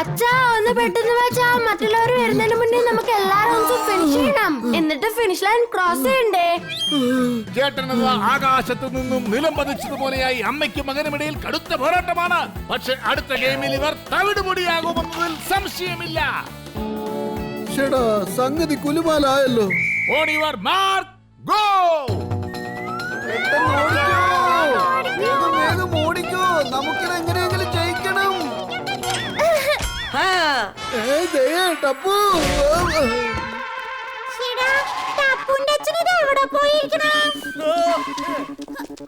അച്ഛാ ഒന്ന് പെട്ടെന്ന് വെച്ചാ മറ്റുള്ളവർ വരുന്നതിന് മുന്നേ നമുക്ക് എല്ലാ റൗണ്ട്സും ഫിനിഷ് ചെയ്യണം. എന്നിട്ട് ഫിനിഷ് ലൈൻ ക്രോസ് ചെയ്യണ്ടേ? ചേട്ടനത് ആകാശത്തു നിന്നും നിലം പതിച്ചതുപോലെയായി അമ്മയ്ക്കും മകനുമിടയിൽ കടുത്ത പോരാട്ടമാണ്. പക്ഷെ അടുത്ത ഗെയിമിൽ ഇവർ തവിടുപൊടിയാകുമെന്നതിൽ സംശയമില്ല. ചേടാ സംഗതി കുലുമാലായല്ലോ. ഓൺ യുവർ മാർക്ക് ഗോ പെട്ടെന്ന് ഓടിക്കോ. വേഗം വേഗം ഓടിക്കോ. നമുക്കിത് എങ്ങനെയെങ്കിലും ജയിക്കണം. ടപ്പു.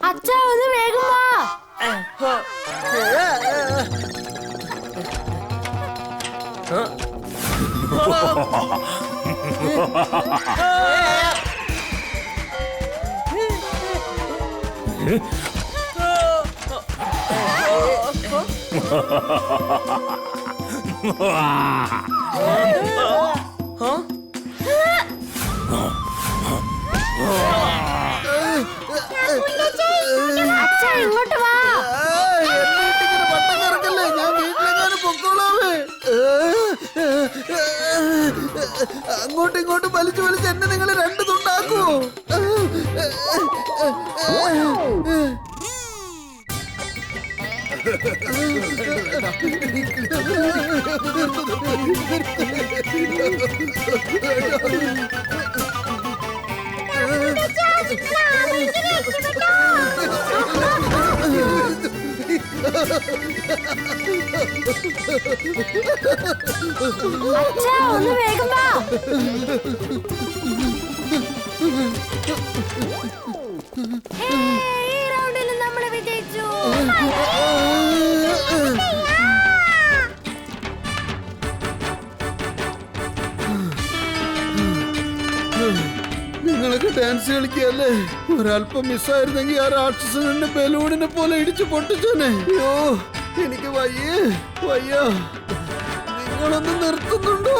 അച്ഛാ ഒന്ന് വേഗം വാ. അച്ഛാ ഇങ്ങോട്ട് വാ ഞാൻ വീട്ടിലെങ്ങാനും പൊക്കോളാമേ. അങ്ങോട്ടും ഇങ്ങോട്ടും വലിച്ചു വലിച്ച് എന്നെ നിങ്ങൾ രണ്ടു തുണ്ടാക്കൂ. ഒന്ന് നിങ്ങളൊക്കെ ഡാൻസ് കളിക്കുകയല്ലേ? ഒരല്പം മിസ്സായിരുന്നെങ്കിൽ ആ രാക്ഷസൻ എന്നെ ബലൂണിനെ പോലെ ഇടിച്ചു പൊട്ടിച്ചേനെ. അയ്യോ എനിക്ക് വയ്യേ വയ്യ. നിങ്ങളൊന്ന് നിർത്തുന്നുണ്ടോ?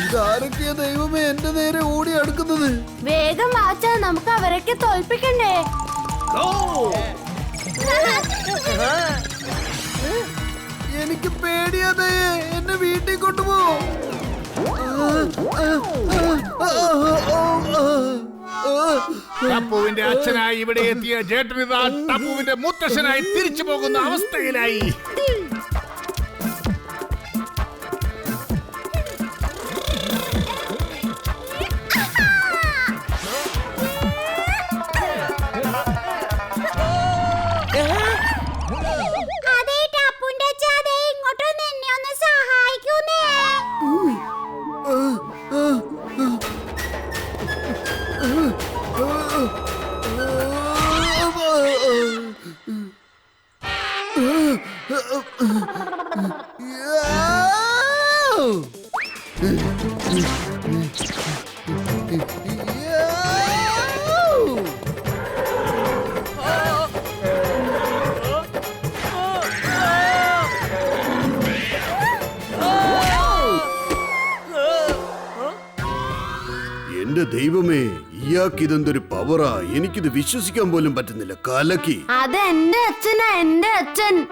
ഇതാരൊക്കെയാ ദൈവമേ എന്റെ നേരെ ഓടി അടുക്കുന്നത്? വേഗം വാച്ചാ നമുക്ക് അവരൊക്കെ തോൽപ്പിക്കണ്ടേ? എനിക്ക് പേടിയാതേ എന്നെ വീട്ടിൽ കൊണ്ടുപോ. ടപ്പുവിന്റെ അച്ഛനായി ഇവിടെ എത്തിയ ജേട്ടനിതാ ടപ്പുവിന്റെ മുത്തശ്ശനായി തിരിച്ചു പോകുന്ന അവസ്ഥയിലായി. എന്റെ ദൈവമേ ഇയാൾക്ക് ഇതെന്തൊരു പവറാ? എനിക്കിത് വിശ്വസിക്കാൻ പോലും പറ്റുന്നില്ല. കലക്കി. അത് എന്റെ അച്ഛനാ എന്റെ അച്ഛൻ.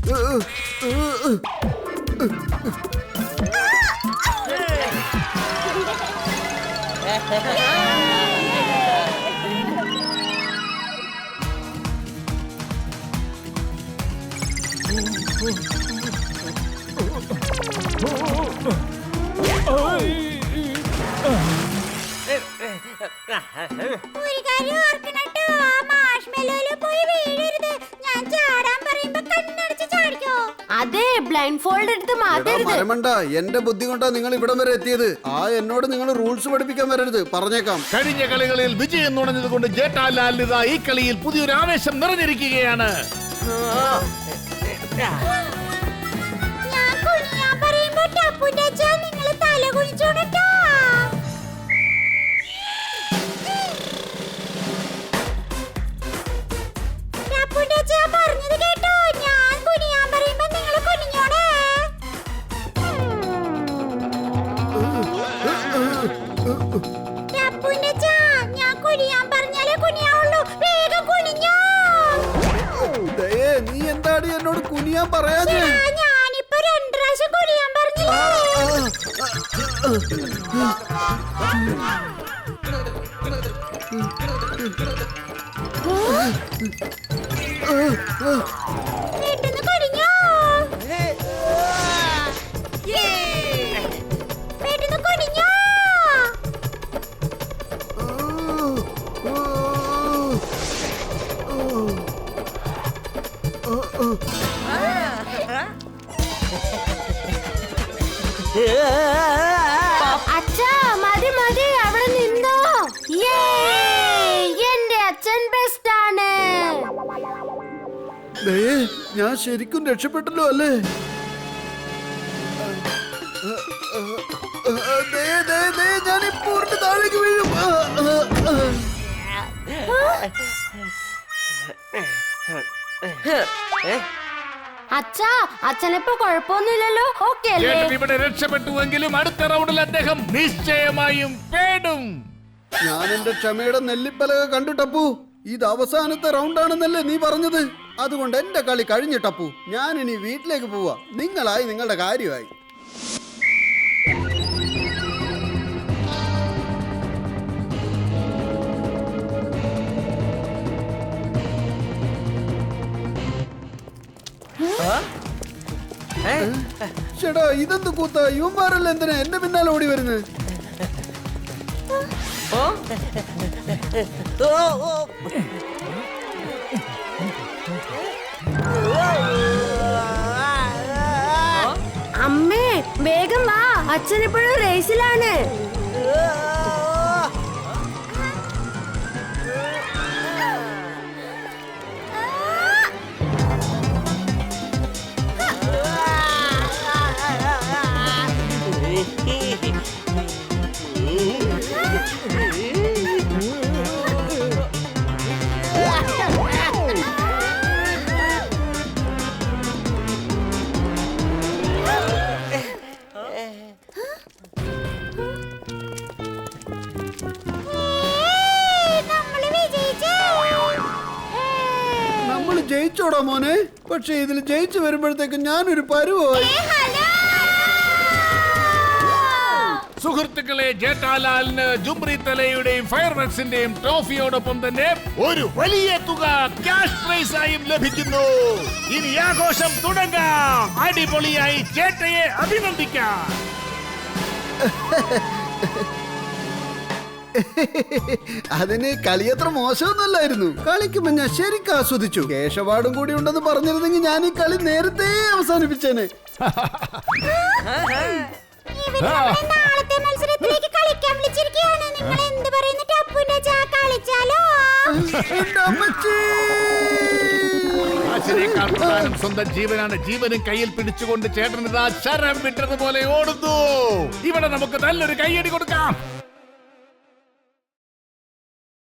ഒരു Hey! ബ്ലൈൻഡ് ഫോൾഡ് എടുത്ത് എടാ മാറ്റരുത്. മരമണ്ട. എന്റെ ബുദ്ധി കൊണ്ടാ നിങ്ങൾ ഇവിടം വരെ എത്തിയത്. ആ എന്നോട് നിങ്ങൾ റൂൾസ് പഠിപ്പിക്കാൻ വരരുത്. പറഞ്ഞേക്കാം. കഴിഞ്ഞ കളികളിൽ വിജയം നുണഞ്ഞത് കൊണ്ട് ജേട്ടാലാൽ ഇതാ ഈ കളിയിൽ പുതിയൊരു ആവേശം നിറഞ്ഞിരിക്കുകയാണ്. ഞാൻ കുനിയാൻ പറയുമ്പോ ടപ്പുന്റെ അച്ഛാ നിങ്ങൾ തല കുനിച്ചോണട്ടോ Oh! ദയേ ഞാൻ ശരിക്കും രക്ഷപ്പെട്ടല്ലോ അല്ലേ? ഞാൻ താഴേക്ക് വീഴും. അച്ഛാ അച്ഛനിപ്പോ കുഴപ്പമൊന്നുമില്ലല്ലോ. ഓക്കെ അല്ലേ? ചേട്ടൻ ഇവിടെ രക്ഷപ്പെട്ടുവെങ്കിലും അടുത്ത റൗണ്ടിൽ അദ്ദേഹം നിശ്ചയമായും പേടും ഞാൻ എന്റെ ക്ഷമയുടെ നെല്ലിപ്പലക കണ്ടു ടപ്പു. ഇത് അവസാനത്തെ റൗണ്ടാണെന്നല്ലേ നീ പറഞ്ഞത്? അതുകൊണ്ട് എന്റെ കളി കഴിഞ്ഞിട്ടപ്പു ഞാൻ ഇനി വീട്ടിലേക്ക് പോവാ. നിങ്ങളായി നിങ്ങളുടെ കാര്യമായി. ചേട്ടാ ഇതെന്ത് കൂത്ത? ഇവന്മാരല്ല എന്തിനാ എന്റെ പിന്നാലെ ഓടി വരുന്നത്? അമ്മേ വേഗം വാ. അച്ഛൻ ഇപ്പോഴും റേസിലാണ് ജയിച്ചോടാ മോനെ. പക്ഷെ ഇതിൽ ജയിച്ചു വരുമ്പോഴത്തേക്ക് ഞാനൊരു പരുവായി. സുഹൃത്തുക്കളെ ജേട്ടാലാലിന് ജുംറി തലയുടെയും ഫയർവർക്സിന്റെയും ട്രോഫിയോടൊപ്പം തന്നെ ഒരു വലിയ തുക ക്യാഷ് പ്രൈസ് ആയും ലഭിക്കുന്നു. ഇനി ആഘോഷം തുടങ്ങാം. അടിപൊളിയായി ചേട്ടയെ അഭിനന്ദിക്കാം. അതിന് കളിയത്ര മോശമൊന്നുമല്ലായിരുന്നു. കളിക്കുമ്പോ ഞാൻ ശരിക്കും ആസ്വദിച്ചു. കേശവാടും കൂടി ഉണ്ടെന്ന് പറഞ്ഞിരുന്നെങ്കിൽ ഞാൻ ഈ കളി നേരത്തെ അവസാനിപ്പിച്ചേനെ. സ്വന്തം ജീവനാണ്. ജീവനും കയ്യിൽ പിടിച്ചുകൊണ്ട് ചേട്ടൻ ഇതാ ശരം വിട്ടതുപോലെ ഓടുന്നു. ഇവിടെ നമുക്ക് നല്ലൊരു കൈയടി കൊടുക്കാം.